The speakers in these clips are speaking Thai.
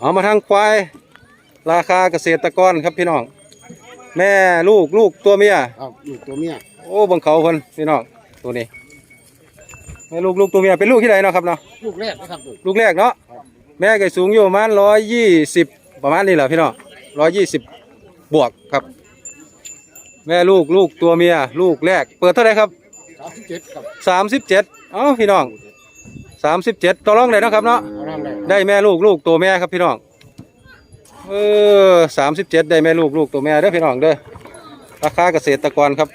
เอามาทางควาย ราคาเกษตรกรครับพี่น้อง แม่ลูกลูกตัวเมีย ครับอยู่ตัวเมีย โอ้เบังเขาคนพี่น้องตัวนี้แม่ลูกลูกตัวเมียเป็นลูกที่ไหนเนาะครับเนาะ ลูกแรกนะครับลูกลูกแรกเนาะแม่ก็สูงอยู่ประมาณร้อยยี่สิบประมาณนี้แหละพี่น้องร้อยยี่สิบบวกครับ แม่ลูกลูกตัวเมีย ลูกแรก เปิดเท่าไหร่ครับสามสิบเจ็ดครับสามสิบเจ็ดเอ้าพี่น้อง สามสิบเจ็ดต่อรองได้เนาะครับเนาะเอาน้ำได้ได้แม่ลูกลูกตัวแม่ครับพี่น้องเออสามสิบเจ็ดได้แม่ลูกลูกตัวแม่เด้อพี่น้องเด้อราคาเกษตรกรครับ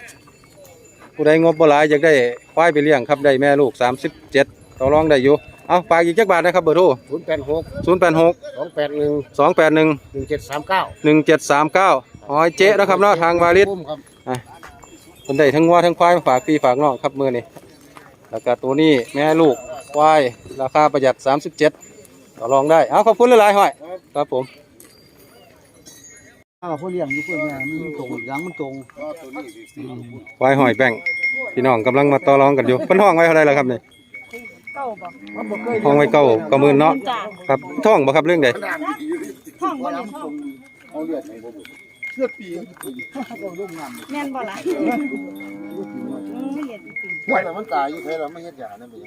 ผู้ใดงบบ่หลายอยากได้ควายไปเลี้ยงครับได้แม่ลูกสามสิบเจ็ดต่อรองได้อยู่เอาฝากอีกจักบาทนะครับเบอร์โทรศูนย์แปดหกศูนย์แปดหกสองแปดหนึ่งสองแปดหนึ่งหนึ่งเจ็ดสามเก้าหนึ่งเจ็ดสามเก้าหอยเจ๊นะครับเนาะทางวาลิศครับคนได้ทั้งวัวทั้งควายมาฝากพี่ฝากน้องครับมือนี่แล้วก็ตัวนี้แม่ลูก ควายราคาประหยัด 37 ต่อรองได้ เอาขอบคุณหลายๆห้อย ครับผมอ้าวเขาเลี้ยงอยู่เพื่อนเนี่ยมันตรงหยังมันตรงควายหอยแบ่งพี่น้องกำลังมาต่อรองกันอยู่เพิ่นห้องไว้เท่าไหรแล้วครับนี่เก้าบ่มันบ่เคยห้องไว้เก้าเก้าหมื่นเนาะจ้าครับท่องบ่ครับเรื่องใดห้องบ่ได้ห้องเอาเลือดให้บ่เลือดปีเอาลูกน้ำแม่นบ่ล่ะอืมไม่เรียนจริงไหวแล้วมันตายอยู่แค่เราไม่เฮ็ดยานั่นเอง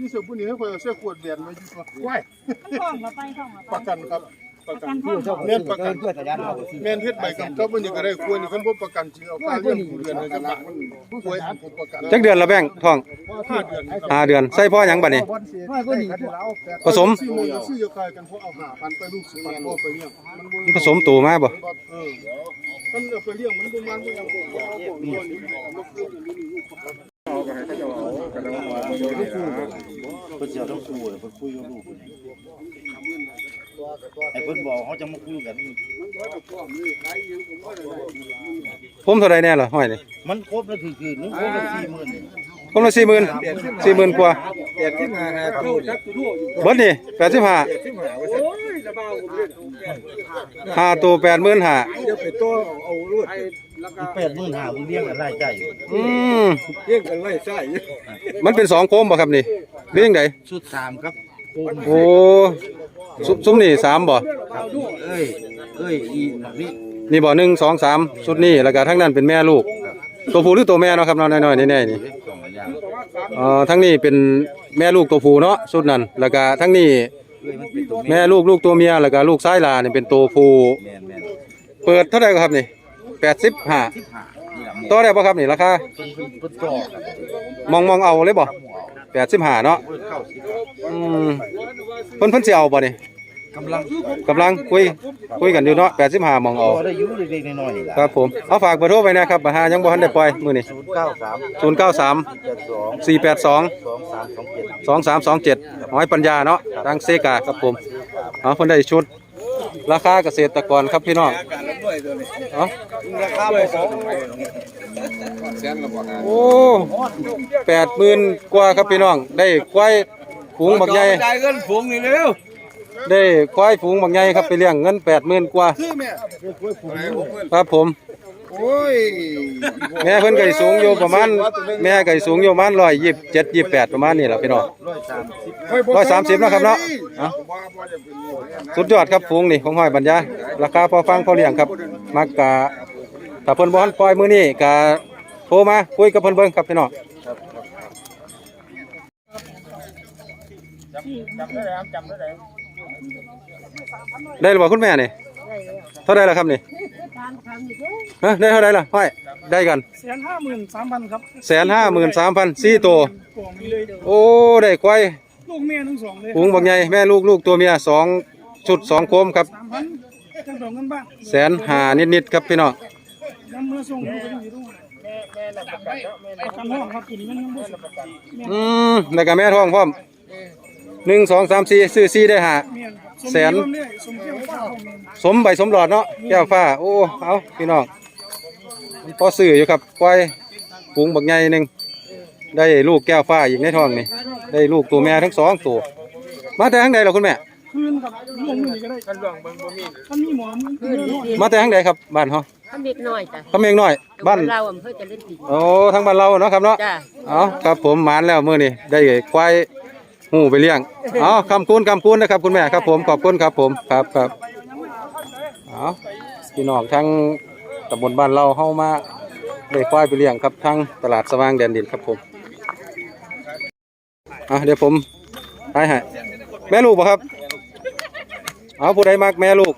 นี่ส่วนพวกนี้ให้คนเอาเสื้อขวดแบนมาอยู่ตัวไหวๆห้องมาไปห้องมาไปประกันครับประกันห้องบ่แม่นประกันเพื่อสัญญาณเราสิแม่นเฮ็ดใบกับเจ้ามันยังก็ได้ควรนี่คันบ่ประกันสิเอาค่าเลี้ยงผู้เดือนเลยจังหวะมันป่วยผมประกันจักเดือนละแบ่งท่องห้าเดือนครับห้าเดือนใส่พ่อหยังบัดนี้ว่าก็ดีผสม ซื้อมันก็ซื้อยาคายกันเพราะเอาหาพันไปลูกสิมันบ่ไปเลี้ยงมันบ่มันผสมตัวมาบ่เออคันเอาไปเลี้ยงมันบ่มันบ่ยังบ่บ่บ่นี่มันคืออยู่นี่ลูกเพิ่นสิเอา ทั้งคู่เลยเพิ่นคุยกับลูกเพิ่นไอ้เพิ่นบอกเขาจะมาคุยกัน ผมเท่าไรแน่ล่ะห้อยนี่มันครบแล้วคือคือนึงครบแล้ว40,000นี่ผมละสี่หมื่นสี่หมื่นกว่าเด็ดที่มาหาตู้เบิดนี่แปดสิบห้าห้าตัวแปดหมื่นห้าเดี๋ยวไปโตเอา ลูด85,000มึงเลี้ยงกันรายจ่ายอยู่อืมเลี้ยงกันไล่ใช่มันเป็นสองโคมบ่ครับนี่เรื่องใดสุด3ครับโกมโอ้ซุซุ้มนี่สามบ่ครับเอ้ยเอ้ยอีนี่นี่บ่หนึ่งสองสามชุดนี้แล้วก็ทั้งนั้นเป็นแม่ลูก ตัวผู้หรือตัวแม่เนาะครับเนาะน้อยๆแน่ๆนี่ เล็กสองอย่างเอ่อทั้งนี้เป็นแม่ลูกตัวผู้เนาะชุดนั้นแล้วก็ทั้งนี้เอ้ยมันเป็นตัวแม่ลูกลูกตัวเมียแล้วก็ลูกซ้ายลานี่เป็นตัวผู้แม่นแม่นเปิดเท่าไหร่ครับนี่ แปดสิบห้า15นี่ล่ะหมู่ต่อได้ป่ะครับนี่ราคาเพิ่นเพิ่นเพิ่นจ่อครับมองมองเอาเลยบ่แปดสิบห้าเนาะเพิ่นเข้าสิอืมเพิ่นเพิ่นสิเอาบ่นี่กำลังกำลังคุยคุยกันอยู่เนาะแปดสิบห้ามองพเอาอได้อยู่เล็กๆน้อยๆนี่ล่ะครับผมเอาฝากเบอร์โทรไว้นะครับปัญหายังบ่ทันได้ปล่อยมื้อนี้093ศูนย์เก้าสาม72สี่แปดสอง2327สองสามสองเจ็ดหอยปัญญาเนาะทางเซกาครับผมเอาคนได้ชุด ราคาเกษตรกรครับพี่น้อง เอาราคาบ่สองโอ้แปดหมื่นกว่าครับพี่น้อง ได้ควายฝูงบักใหญ่จ่ายเงินฝูงนี่เร็วได้ควายฝูงบักใหญ่ครับไปเลี้ยงเงินแปดหมื่นกว่าครับผม โอ้ยแม่เพิ่นไก่สูงอยู่ประมาณ แม่ไก่สูงอยู่ประมาณร้อยยี่สิบเจ็ดยี่สิบแปดประมาณนี้แหละพี่น้องร้อยสามสิบนะครับเนาะเอาสุดยอดครับฝูงนี่ของห้อยบรรยายราคาพอฟังพอเลี้ยงครับมักกะถ้าเพิ่นบ่ทันปล่อยมื้อนี้กะโทรมาคุยกับเพิ่นเบิ่งครับพี่น้องได้หรือเปล่าคุณแม่นี่เท่าไรล่ะครับนี่ ฮะได้เท่าไรล่ะห้อยได้กันแสนห้าหมื่นสามพันครับแสนห้าหมื่นสามพันสี่ตัวกล่องนี้เลยโอ้ได้ควายลูกแม่ทั้งสองเลยฝูงบักใหญ่แม่ลูกลูกตัวเมียสองชุดสองโคมครับสามพันจังดอกเงินบ้างแสนหานิดๆครับพี่น้องน้ำเมื่อส่งลูกไปอยู่ด้วยประกันห้องครับตัวนี้มันยังบ่สุดอืมแล้วก็แม่ท้องพร้อมหนึ่งสองสามสี่ซื้อสี่ได้หาแม่นครับ แสนสมเด็จสมเกียวฟ้าของแม่นสมใบสมหลอดเนาะแก้วฟ้า โอ้ เอาพี่น้องพอซื้ออยู่ครับควายฝูงบักใหญ่หนึ่งได้ลูกแก้วฟ้าอีกในท้องนี่ ได้ลูกตัวแม่ทั้งสองตัว มาแต่ทางใดเหรอคุณแม่ คืนกับลูกมือนี้ก็ได้กันเรื่องเบิ่งบ่มีท่านมีหมอมือคืนนอนมาแต่ทางใดครับบ้านเขาทำเด็กน้อยจ้ะคำเมงน้อย บ้านเราอำเภอเจะเล่นดีโอ้ทั้งบ้านเราเนาะครับเนาะ จ้ะ เอาครับผมหมานแล้วมื้อนี้ได้ควาย หูไปเลี้ยงเอาคำคูณคำคูณนะครับ คุณแม่ครับ ผมขอบคุณครับผมครับครับเอาพี่น้องทั้งตำบลบ้านเราเข้ามาได้ควายไปเลี้ยงครับทั้งตลาดสว่างแดนดินครับผมอะเดี๋ยวผมให้ให้แม่ลูกบ่ครับเอาผู้ใดมักแม่ลูก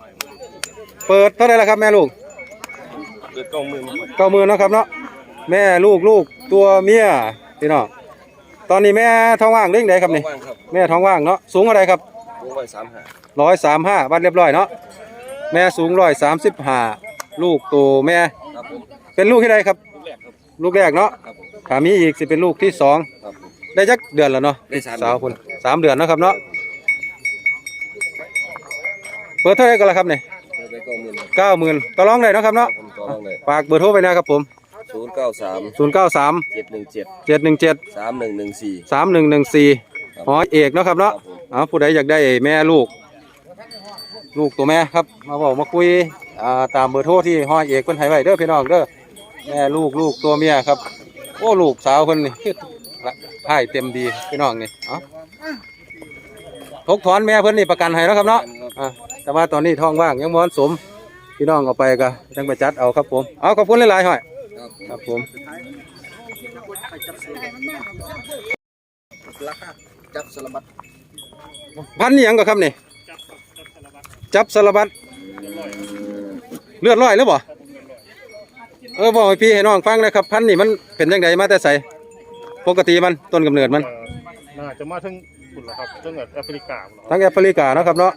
เปิดเท่าไหรล่ะครับแม่ลูกเดือดกองมือเก้าหมื่นเนาะครับเนาะแม่ลูกลูกตัวเมียพี่น้อง ตอนนี้แม่ท้องว่างเร่งใดครับนี่ว่างครับแม่ท้องว่างเนาะสูงอะไรครับวงไว้สามหาร้อยสามห้าวัดเรียบร้อยเนาะแม่สูงร้อยสามสิบห้าลูกตัวแม่ ครับผมเป็นลูกที่ใดครับ ลูกแรกครับลูกแรกเนาะครับผมถ้ามีอีกสิเป็นลูกที่สองครับผม ได้จักเดือนแล้วเนาะได้สามสาวคนสามเดือนเนาะครับเนาะเปิดเท่าไหรกันละครับเนี่ยเดือดได้กองมือครับเก้าหมื่นต่อรองได้เนาะครับเนาะผมต่อรองเลยฝากเบอร์โทรไปนะครับผม ศูนย์เก้าสามศูนย์เก้าสามเจ็ดหนึ่งเจ็ดเจ็ดหนึ่งเจ็ดสามหนึ่งหนึ่งสี่สามหนึ่งหนึ่งสี่หอเอกเนาะครับครัเนาะบผมเอาผู้ใดอยากได้แม่ลูก ลูกตัวแม่ครับ มาบอกมาคุยอ่าตามเบอร์โทรที่หอเอกคนไทยไว้เด้อพี่น้องเด้อแม่ลูกลูกตัวเมียครับ โอ้ลูกสาวคนนี่คือละให้เต็มดีพี่น้องนี่เอาทกถอนแม่เพิ่นนี่ประกันให้เนาะครับเนาะอ่าแต่ว่าตอนนี้ท้องว่างยังม้อนสม พี่น้องเอาไปก็จังไปจัดเอาครับผม เอาขอบคุณหลายๆหอย ครับผมครับผมจับสลับพันนี่ยังก็ครับนี่จับสารบัดเลือดร้อยหรือบ่เออบอกให้พี่ให้น้องฟังนะครับ พันนี่มันเป็นยังไงมาแต่ใสปกติมันต้นกำเนิดมันน่าจะมาถึงคุณละครับจังหวัดแอฟริกาพุ่นล่ะทั้งแอฟริกาเนาะครับเนาะ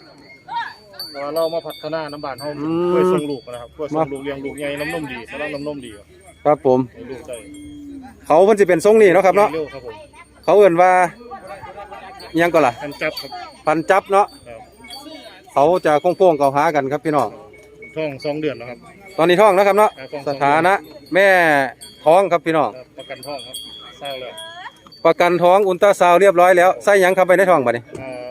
แต่ว่าเรามาพัฒนาน้ำบานเฮาอืม เพื่อส่งลูกนะครับเพื่อส่งลูกเลี้ยงลูกใหญ่น้ำนมดีสำหรับน้ำนมดีครับครับผม ให้ลูกได้เขาเพิ่นสิเป็นทรงนี้เนาะครับเนาะเร็วครับผมเขาเอื่นว่าอิหยังก็ล่ะ กันจับครับพันจับเนาะครับเขาจะโค้งๆเกาหากันครับพี่น้องท้องสองเดือนแล้วครับ ตอนนี้ท้องนะครับเนาะครับท้อง สถานะแม่ท้องครับพี่น้องครับประกันท้องครับเศร้าแล้วประกันท้องอุลตราซาวด์เรียบร้อยแล้วใส่หยังเข้าไปในท้องบัดนี้เอ่อ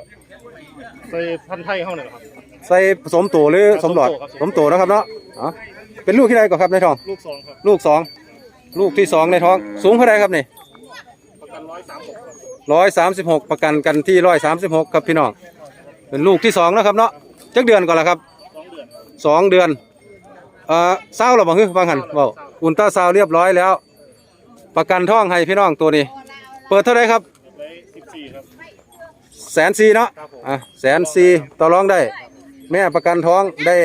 ใส่พันธุ์ไทยเฮาเนี่ยนะครับ ใส่ผสมตัวหรือสมหลอดครับสมตัวนะครับเนาะอ๋อเป็นลูกที่ใดก่อนครับในท้อง ลูกสองครับ ลูกสองลูกที่สองในท้อง สูงเท่าไรครับนี่ประกันร้อยสามหกครับร้อยสามสิบหกประกันกันที่ร้อยสามสิบหกครับพี่น้อง เป็นลูกที่สองนะครับเนาะจักเดือนก่อนละครับสองเดือนครับสองเดือนเอ่อเศร้าหรือเปล่าฮึบางหันเบาอุลตราซาวด์เรียบร้อยแล้ว ประกันท้องให้พี่น้องตัวนี้ เปิดเท่าไรครับได้สิบสี่ครับแสนสี่เนาะครับผมอะแสนสี่ต่อรองได้ แม่ประกันท้องได้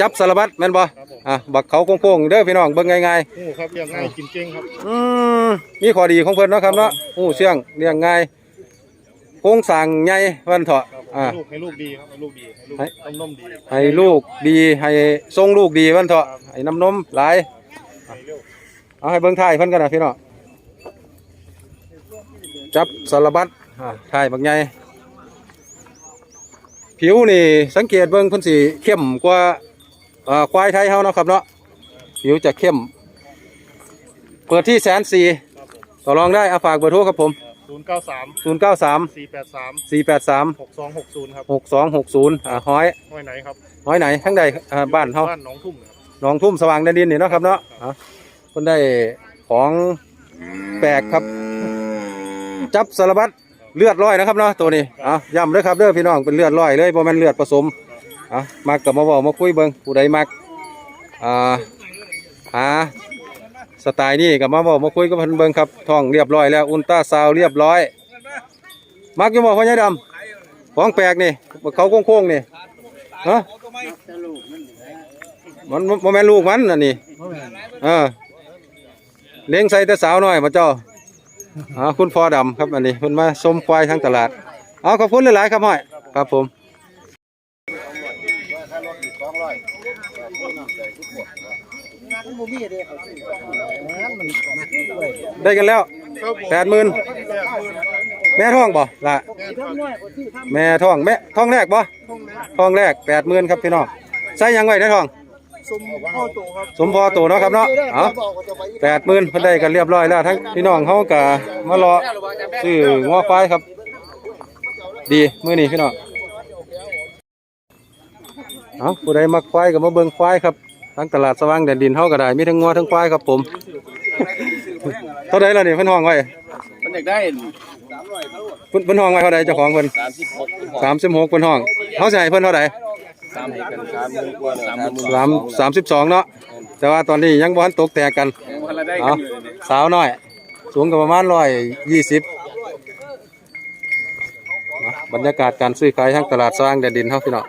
จับสารบัดแม่นบ่ครับผมอะบักเขาโค้งๆเด้อพี่น้องเบิ่งง่ายๆโอ้ครับเลี้ยงง่ายกินเก่งครับอืมมีข้อดีของเพิ่นเนาะครับเนาะหูเชื่องเลี้ยงง่ายโครงสร้างใหญ่วันเถาะครับอ่าให้ลูกให้ลูกดีครับให้ลูกดีให้ลูกให้น้ำนมดีให้ลูกดีให้ทรงลูกดีวันเถาะให้น้ำนมหลายให้เร็วเอาให้เบิ่งถ่ายเพิ่นกันนะพี่น้องจับสารบัดอ่าถ่ายบักใหญ่ ผิวนี่สังเกตเบิ่งเพิ่นสิเข้มกว่าอ่าควายไทยเฮาเนาะครับเนาะผิวจะเข้ม เปิดที่แสนสี่ครับผมต่อรองได้เอาฝากเบอร์โทรครับผมศูนย์เก้าสามศูนย์เก้าสามสี่แปดสามสี่แปดสามหกสองหกศูนย์ครับหกสองหกศูนย์อ่าห้อยห้อยไหนครับห้อยไหนทั้งใดอ่าบ้านเฮาบ้านหนองทุ่มครับหนองทุ่มสว่างแดนดินนี่เนาะครับเนาะอะคนได้ของแปลกครับ จับสารบัด เลือดร้อยนะครับเนาะตัวนี้อะย้ำเลยครับเด้อพี่น้องเป็นเลือดร้อยเลยบ่แม่นเลือดผสมอะมักกับมาบอกมาคุยเบิ่งผู้ใดมักอ่าหาสไตล์นี้กับมาบอกมาคุยกับพิ่นเบิ่งครับท้องเรียบร้อยแล้วอุลตราซาวด์เรียบร้อยมักอยู่บ่พ่อใหญ่ดำของแปลกนี่เขาโค้งๆนี่เนาะมันมันบ่แมนลูกมันอันนี้เออเลี้ยงใส่แต่สาวหน้อยมาเจ้า อ่าคุณพ่อดำครับอันนี้เพิ่นมาชมควายทางตลาดเอขอบคุณหลายๆครับห้อยครับผมได้กันแล้วแปดหมื่นแม่ท้องบ่ล่ะแม่ท้องแม่ท้องแรกบ่ท้องแรกแปดหมื่นครับพี่น้องใส่ยังไว้ในท้อง สมพ่อโตครับสมพอโตเนาะครับเนาะเอาแปดหมื่นเพิ่นได้กันเรียบร้อยแล้วทั้งพี่น้องเขาก็มารอซื้องัวควายครับ ดีมื้อนี้พี่น้องเอาผู้ใดมักควายก็มาเบิ่งควายครับทั้งตลาดสว่างแดนดินเฮาก็ได้มีทั้งงัวทั้งควายครับผมเท่าใดล่ะนี่เพิ่นห้องไว้มันอยากได้เพิ่นเพิ่นห้องไว้เท่าใดเจ้าของเพิ่นสามสิบหก36เพิ่นห้องเฮาสิให้เพิ่นเท่าใด สามให้กันสามหมื่นกว่าสามหมื่นสามสามสิบสองเนาะแต่ว่าตอนนี้ยังบ่ทันตกแตกกันวันละได้กัเอานอยู่เลยสาวน้อย สูงก็ประมาณร้อยยี่สิบบรรยากาศการซื้อขายทางตลาดสร้างแดนดินเฮาพี่น้อง